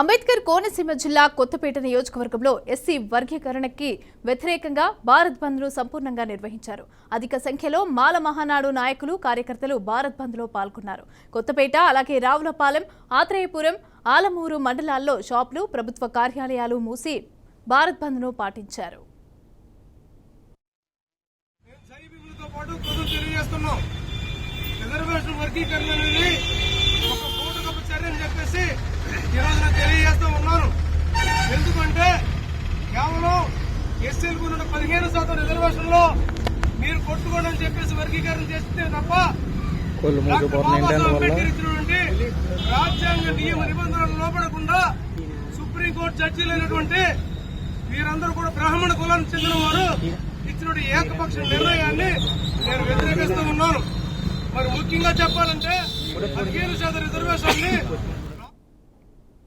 అంబేద్కర్ కోనసీమ జిల్లా కొత్తపేట నియోజకవర్గంలో ఎస్సీ వర్గీకరణకి వ్యతిరేకంగా భారత్ బంద్ను సంపూర్ణంగా నిర్వహించారు. అధిక సంఖ్యలో మాల మహానాడు నాయకులు కార్యకర్తలు భారత్ బంద్లో పాల్గొన్నారు. కొత్తపేట అలాగే రావులపాలెం ఆత్రేయపురం ఆలమూరు మండలాల్లో షాపులు ప్రభుత్వ కార్యాలయాలు మూసి భారత్ బంద్ను పాటించారు. రిజర్వేషన్ వర్గీకరణ అనేది ఒక చెప్పేసి ఎస్సీలకు ఉన్న పదిహేను శాతం రిజర్వేషన్లో మీరు కొట్టుకోండి అని చెప్పేసి వర్గీకరణ చేస్తే తప్ప అంబేద్కర్ ఇచ్చినటువంటి రాజ్యాంగ నియమ నిబంధనలు లోపడకుండా సుప్రీంకోర్టు జడ్జీలైనటువంటి వీరందరూ కూడా బ్రాహ్మణ కులానికి చెందిన వారు ఇచ్చినటువంటి ఏకపక్ష నిర్ణయాన్ని నేను వ్యతిరేకిస్తూ ఉన్నాను. మరి ముఖ్యంగా చెప్పాలంటే పదిహేను శాతం రిజర్వేషన్ని